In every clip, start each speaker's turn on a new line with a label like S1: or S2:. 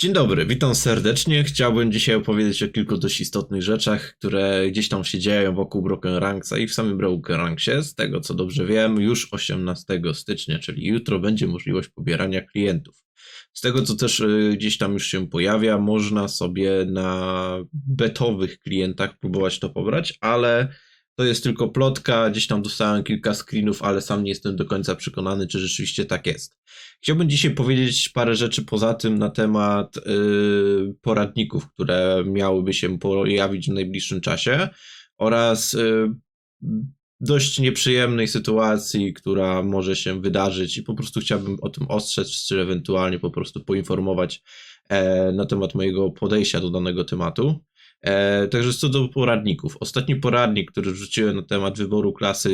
S1: Dzień dobry, witam serdecznie. Chciałbym dzisiaj opowiedzieć o kilku dość istotnych rzeczach, które gdzieś tam się dzieją wokół Broken Ranksa i w samym Broken Ranksie. Z tego co dobrze wiem, już 18 stycznia, czyli jutro, będzie możliwość pobierania klientów. Z tego co też y, gdzieś tam już się pojawia, można sobie na betowych klientach próbować to pobrać, ale to jest tylko plotka, gdzieś tam dostałem kilka screenów, ale sam nie jestem do końca przekonany, czy rzeczywiście tak jest. Chciałbym dzisiaj powiedzieć parę rzeczy poza tym na temat yy, poradników, które miałyby się pojawić w najbliższym czasie oraz yy, dość nieprzyjemnej sytuacji, która może się wydarzyć i po prostu chciałbym o tym ostrzec, czy ewentualnie po prostu poinformować e, na temat mojego podejścia do danego tematu. E, także co do poradników. Ostatni poradnik, który wrzuciłem na temat wyboru klasy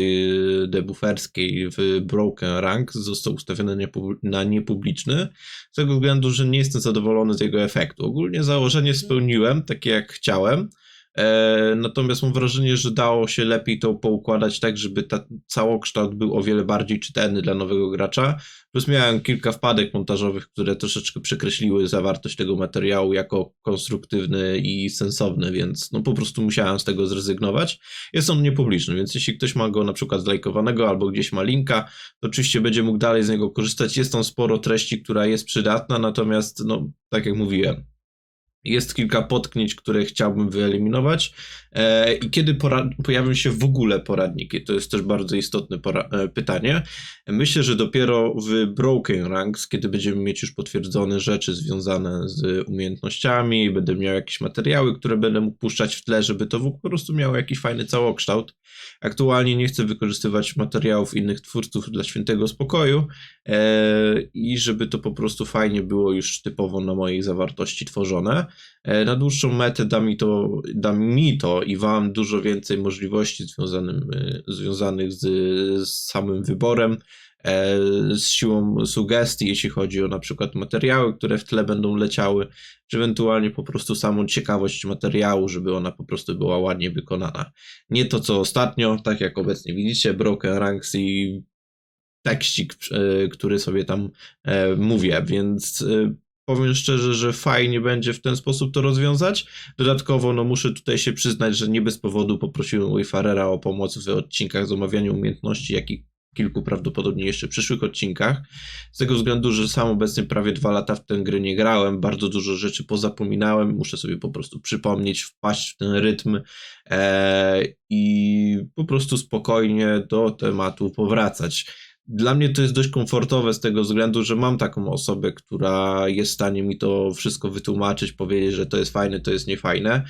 S1: debufferskiej w Broken Rank został ustawiony na niepubliczny, z tego względu, że nie jestem zadowolony z jego efektu. Ogólnie założenie spełniłem, takie jak chciałem, natomiast mam wrażenie, że dało się lepiej to poukładać tak, żeby ta całokształt był o wiele bardziej czytelny dla nowego gracza. Plus miałem kilka wpadek montażowych, które troszeczkę przekreśliły zawartość tego materiału jako konstruktywny i sensowny, więc no po prostu musiałem z tego zrezygnować. Jest on niepubliczny, więc jeśli ktoś ma go na przykład zlajkowanego albo gdzieś ma linka, to oczywiście będzie mógł dalej z niego korzystać. Jest tam sporo treści, która jest przydatna, natomiast no tak jak mówiłem, jest kilka potknięć, które chciałbym wyeliminować. E, I kiedy pojawią się w ogóle poradniki? To jest też bardzo istotne e, pytanie. Myślę, że dopiero w Broken Ranks, kiedy będziemy mieć już potwierdzone rzeczy związane z umiejętnościami, będę miał jakieś materiały, które będę mógł puszczać w tle, żeby to po prostu miało jakiś fajny całokształt. Aktualnie nie chcę wykorzystywać materiałów innych twórców dla świętego spokoju e, i żeby to po prostu fajnie było już typowo na mojej zawartości tworzone. E, na dłuższą metę da mi to, da mi to i Wam dużo więcej możliwości związanym, e, związanych z, z samym wyborem, e, z siłą sugestii, jeśli chodzi o na przykład materiały, które w tle będą leciały, czy ewentualnie po prostu samą ciekawość materiału, żeby ona po prostu była ładnie wykonana. Nie to co ostatnio, tak jak obecnie widzicie, Broken Ranks i tekścik, który sobie tam mówię, więc powiem szczerze, że fajnie będzie w ten sposób to rozwiązać. Dodatkowo, no muszę tutaj się przyznać, że nie bez powodu poprosiłem Wayfarera o pomoc w odcinkach z omawiania umiejętności, jak i kilku prawdopodobnie jeszcze przyszłych odcinkach. Z tego względu, że sam obecnie prawie dwa lata w tę grę nie grałem, bardzo dużo rzeczy pozapominałem, muszę sobie po prostu przypomnieć, wpaść w ten rytm e, i po prostu spokojnie do tematu powracać. Dla mnie to jest dość komfortowe z tego względu, że mam taką osobę, która jest w stanie mi to wszystko wytłumaczyć, powiedzieć, że to jest fajne, to jest niefajne.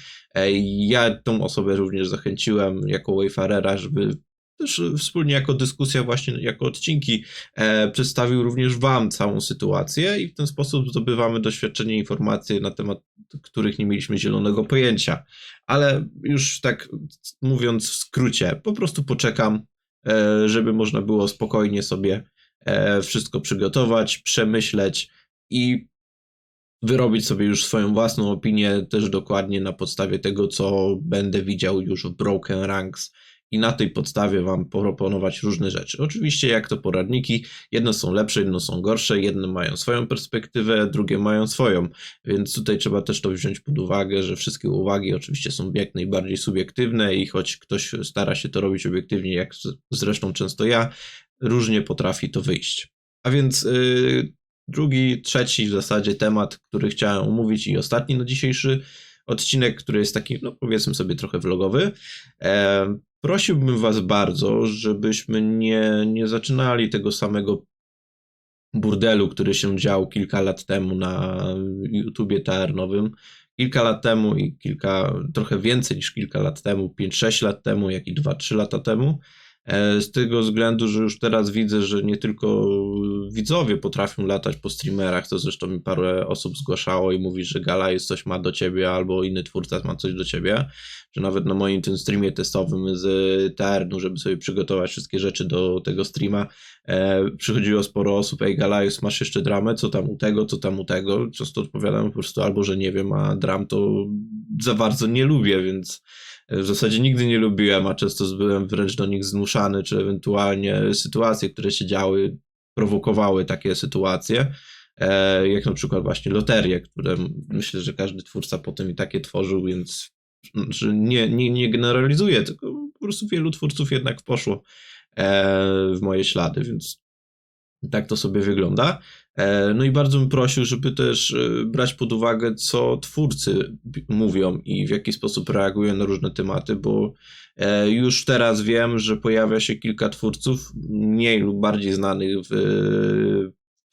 S1: Ja tą osobę również zachęciłem jako Wayfarera, żeby też wspólnie jako dyskusja, właśnie jako odcinki, e, przedstawił również Wam całą sytuację i w ten sposób zdobywamy doświadczenie, informacje na temat których nie mieliśmy zielonego pojęcia. Ale już tak mówiąc w skrócie, po prostu poczekam, żeby można było spokojnie sobie e, wszystko przygotować, przemyśleć i wyrobić sobie już swoją własną opinię, też dokładnie na podstawie tego, co będę widział już w Broken Ranks i na tej podstawie Wam proponować różne rzeczy. Oczywiście, jak to poradniki, jedne są lepsze, jedne są gorsze, jedne mają swoją perspektywę, drugie mają swoją, więc tutaj trzeba też to wziąć pod uwagę, że wszystkie uwagi oczywiście są jak najbardziej subiektywne i choć ktoś stara się to robić obiektywnie, jak zresztą często ja, różnie potrafi to wyjść. A więc yy, drugi, trzeci w zasadzie temat, który chciałem omówić i ostatni na dzisiejszy odcinek, który jest taki, no powiedzmy sobie trochę vlogowy. E, prosiłbym Was bardzo, żebyśmy nie, nie zaczynali tego samego burdelu, który się dział kilka lat temu na YouTubie TR-nowym. Kilka lat temu i kilka, trochę więcej niż kilka lat temu, 5-6 lat temu, jak i 2-3 lata temu. E, z tego względu, że już teraz widzę, że nie tylko widzowie potrafią latać po streamerach, to zresztą mi parę osób zgłaszało i mówi, że Gala jest coś ma do ciebie, albo inny twórca ma coś do ciebie, że nawet na moim tym streamie testowym z TR-nu, żeby sobie przygotować wszystkie rzeczy do tego streama, e, przychodziło sporo osób, ej Galajus, masz jeszcze dramę, co tam u tego, co tam u tego, często odpowiadam po prostu albo, że nie wiem, a dram to za bardzo nie lubię, więc w zasadzie nigdy nie lubiłem, a często byłem wręcz do nich zmuszany, czy ewentualnie sytuacje, które się działy, prowokowały takie sytuacje. e, jak na przykład właśnie loterie, które myślę, że każdy twórca potem i takie tworzył, więc nie, nie, nie generalizuję, tylko po prostu wielu twórców jednak poszło e, w moje ślady, więc tak to sobie wygląda. E, no i bardzo bym prosił, żeby też e, brać pod uwagę, co twórcy mówią i w jaki sposób reagują na różne tematy, bo e, już teraz wiem, że pojawia się kilka twórców, mniej lub bardziej znanych w,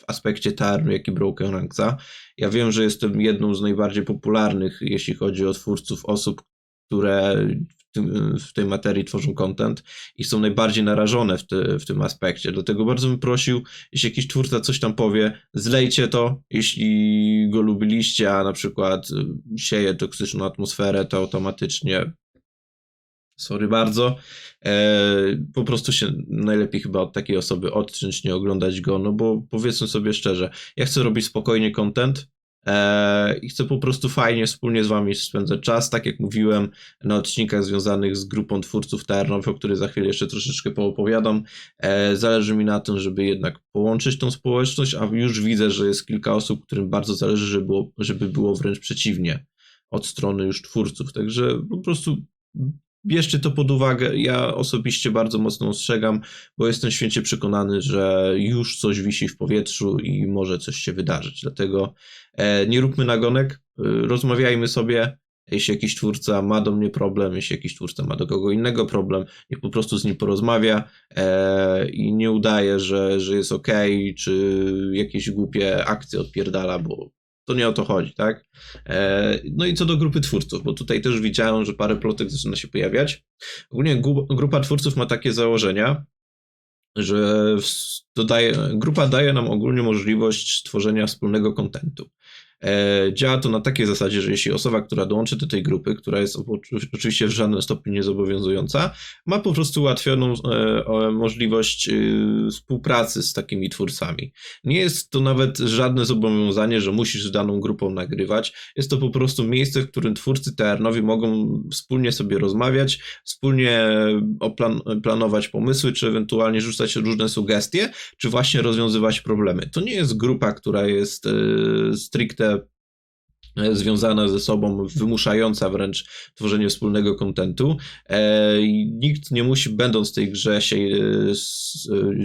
S1: w aspekcie Tarn, jak i Broken Ranksa. Ja wiem, że jestem jedną z najbardziej popularnych, jeśli chodzi o twórców, osób, które tym, w tej materii tworzą content i są najbardziej narażone w, w tym aspekcie. Dlatego bardzo bym prosił, jeśli jakiś twórca coś tam powie, zlejcie to, jeśli go lubiliście, a na przykład y, sieje toksyczną atmosferę, to automatycznie sorry bardzo, e, po prostu się najlepiej chyba od takiej osoby odciąć, nie oglądać go, no bo powiedzmy sobie szczerze, ja chcę robić spokojnie content, Eee, i chcę po prostu fajnie wspólnie z wami spędzać czas, tak jak mówiłem na odcinkach związanych z grupą twórców Tarnow, o której za chwilę jeszcze troszeczkę poopowiadam. Eee, zależy mi na tym, żeby jednak połączyć tą społeczność, a już widzę, że jest kilka osób, którym bardzo zależy, żeby było, żeby było wręcz przeciwnie od strony już twórców. Także po prostu bierzcie to pod uwagę. Ja osobiście bardzo mocno ostrzegam, bo jestem święcie przekonany, że już coś wisi w powietrzu i może coś się wydarzyć. Dlatego e, nie róbmy nagonek, e, rozmawiajmy sobie. Jeśli jakiś twórca ma do mnie problem, jeśli jakiś twórca ma do kogo innego problem, niech po prostu z nim porozmawia e, i nie udaje, że, że jest ok, czy jakieś głupie akcje odpierdala, bo to nie o to chodzi, tak? E, no i co do grupy twórców, bo tutaj też widziałem, że parę plotek zaczyna się pojawiać. Ogólnie grupa twórców ma takie założenia, że dodaje, grupa daje nam ogólnie możliwość stworzenia wspólnego kontentu. E, działa to na takiej zasadzie, że jeśli osoba, która dołączy do tej grupy, która jest oczywiście w żadnym stopniu niezobowiązująca, ma po prostu ułatwioną e, możliwość e, współpracy z takimi twórcami. Nie jest to nawet żadne zobowiązanie, że musisz z daną grupą nagrywać. Jest to po prostu miejsce, w którym twórcy TR-nowi mogą wspólnie sobie rozmawiać, wspólnie planować pomysły, czy ewentualnie rzucać różne sugestie, czy właśnie rozwiązywać problemy. To nie jest grupa, która jest stricte E, związana ze sobą, wymuszająca wręcz tworzenie wspólnego kontentu. E, nikt nie musi, będąc w tej grze, się e, z,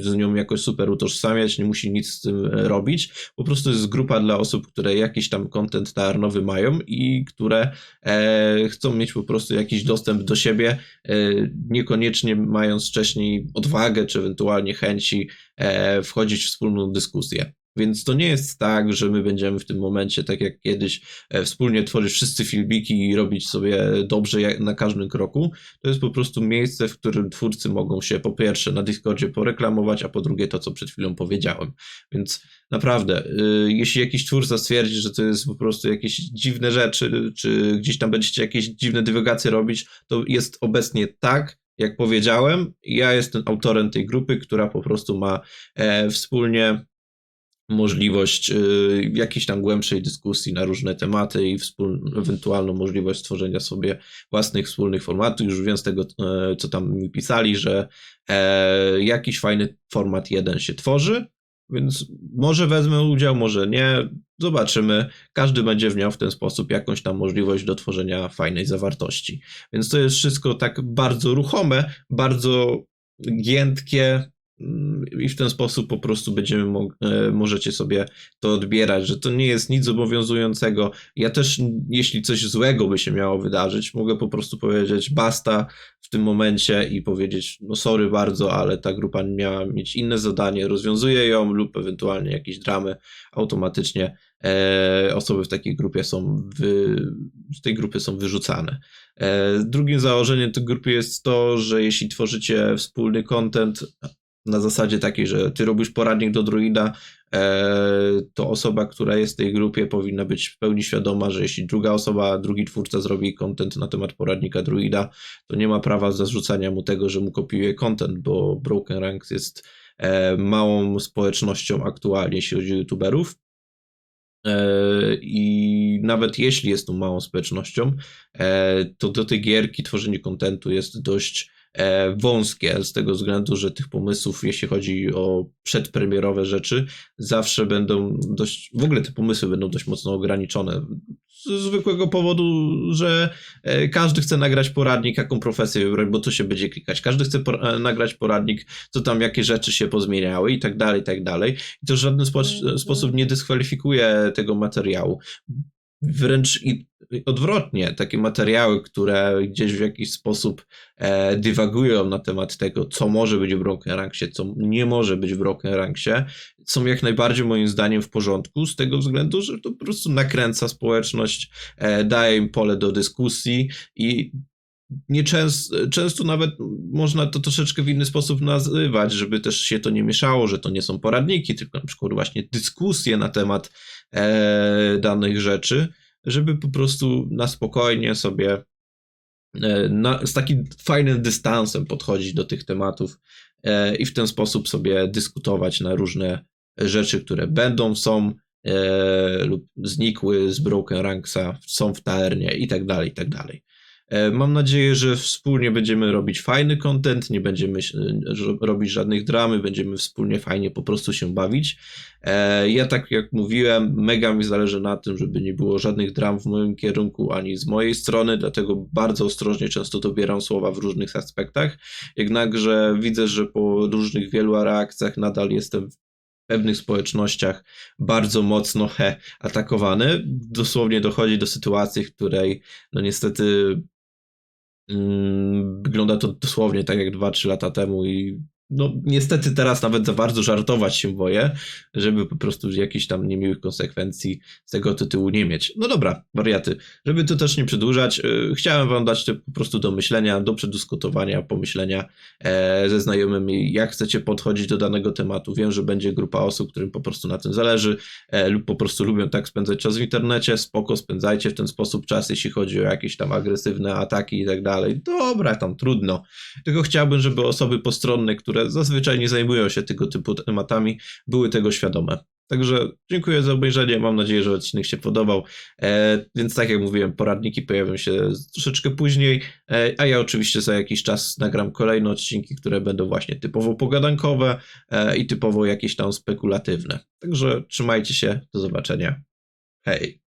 S1: z, nią jakoś super utożsamiać, nie musi nic z tym robić. Po prostu jest grupa dla osób, które jakiś tam kontent tarnowy mają i które e, chcą mieć po prostu jakiś dostęp do siebie, e, niekoniecznie mając wcześniej odwagę czy ewentualnie chęci e, wchodzić w wspólną dyskusję. Więc to nie jest tak, że my będziemy w tym momencie, tak jak kiedyś, e, wspólnie tworzyć wszyscy filmiki i robić sobie dobrze na każdym kroku. To jest po prostu miejsce, w którym twórcy mogą się po pierwsze na Discordzie poreklamować, a po drugie to, co przed chwilą powiedziałem. Więc naprawdę, y, jeśli jakiś twórca stwierdzi, że to jest po prostu jakieś dziwne rzeczy, czy gdzieś tam będziecie jakieś dziwne dywagacje robić, to jest obecnie tak, jak powiedziałem. Ja jestem autorem tej grupy, która po prostu ma e, wspólnie możliwość y, jakiejś tam głębszej dyskusji na różne tematy i ewentualną możliwość stworzenia sobie własnych wspólnych formatów. Już wiem z tego, e, co tam mi pisali, że e, jakiś fajny format jeden się tworzy, więc może wezmę udział, może nie. Zobaczymy. Każdy będzie miał w ten sposób jakąś tam możliwość do tworzenia fajnej zawartości. Więc to jest wszystko tak bardzo ruchome, bardzo giętkie, i w ten sposób po prostu będziemy mo e, możecie sobie to odbierać, że to nie jest nic zobowiązującego. Ja też, jeśli coś złego by się miało wydarzyć, mogę po prostu powiedzieć basta w tym momencie i powiedzieć, no sorry bardzo, ale ta grupa miała mieć inne zadanie, rozwiązuje ją lub ewentualnie jakieś dramy automatycznie e, osoby w takiej grupie są wy, z tej grupy są wyrzucane. E, drugim założeniem tej grupy jest to, że jeśli tworzycie wspólny content, na zasadzie takiej, że ty robisz poradnik do druida, e, to osoba, która jest w tej grupie powinna być w pełni świadoma, że jeśli druga osoba, drugi twórca zrobi content na temat poradnika druida, to nie ma prawa zarzucania mu tego, że mu kopiuje content, bo Broken Ranks jest e, małą społecznością aktualnie, jeśli chodzi o youtuberów. E, I nawet jeśli jest tą małą społecznością, to do tej gierki tworzenie kontentu jest dość wąskie, z tego względu, że tych pomysłów, jeśli chodzi o przedpremierowe rzeczy, zawsze będą dość, w ogóle te pomysły będą dość mocno ograniczone. Z zwykłego powodu, że e, każdy chce nagrać poradnik, jaką profesję wybrać, bo to się będzie klikać. Każdy chce por- e, nagrać poradnik, co tam, jakie rzeczy się pozmieniały i tak dalej, i tak dalej. I to w żaden spo- sposób nie dyskwalifikuje tego materiału. Wręcz i odwrotnie, takie materiały, które gdzieś w jakiś sposób e, dywagują na temat tego, co może być w Broken Ranksie, co nie może być w Broken Ranksie, są jak najbardziej moim zdaniem w porządku, z tego względu, że to po prostu nakręca społeczność, e, daje im pole do dyskusji i nieczęsto, często nawet można to troszeczkę w inny sposób nazywać, żeby też się to nie mieszało, że to nie są poradniki, tylko na przykład właśnie dyskusje na temat e, danych rzeczy, żeby po prostu na spokojnie sobie e, na, z takim fajnym dystansem podchodzić do tych tematów e, i w ten sposób sobie dyskutować na różne rzeczy, które będą, są e, lub znikły z Broken Ranksa, są w taernie i tak dalej, i tak dalej. E, Mam nadzieję, że wspólnie będziemy robić fajny content, nie będziemy ro- robić żadnych dramy, będziemy wspólnie fajnie po prostu się bawić. E, Ja tak jak mówiłem, mega mi zależy na tym, żeby nie było żadnych dram w moim kierunku ani z mojej strony, dlatego bardzo ostrożnie często dobieram słowa w różnych aspektach. Jednakże widzę, że po różnych wielu reakcjach nadal jestem w pewnych społecznościach bardzo mocno he, atakowany. Dosłownie dochodzi do sytuacji, w której no niestety Wygląda to dosłownie tak jak 2-3 lata temu i no niestety teraz nawet za bardzo żartować się boję, żeby po prostu jakichś tam niemiłych konsekwencji z tego tytułu nie mieć. No dobra, wariaty. Żeby to też nie przedłużać, yy, chciałem wam dać to po prostu do myślenia, do przedyskutowania, pomyślenia e, ze znajomymi, jak chcecie podchodzić do danego tematu. Wiem, że będzie grupa osób, którym po prostu na tym zależy e, lub po prostu lubią tak spędzać czas w internecie. Spoko, spędzajcie w ten sposób czas, jeśli chodzi o jakieś tam agresywne ataki i tak dalej. Dobra, tam trudno. Tylko chciałbym, żeby osoby postronne, które zazwyczaj nie zajmują się tego typu tematami, były tego świadome. Także dziękuję za obejrzenie. Mam nadzieję, że odcinek się podobał. E, więc tak jak mówiłem, poradniki pojawią się troszeczkę później, e, a ja oczywiście za jakiś czas nagram kolejne odcinki, które będą właśnie typowo pogadankowe e, i typowo jakieś tam spekulatywne. Także trzymajcie się, do zobaczenia. Hej.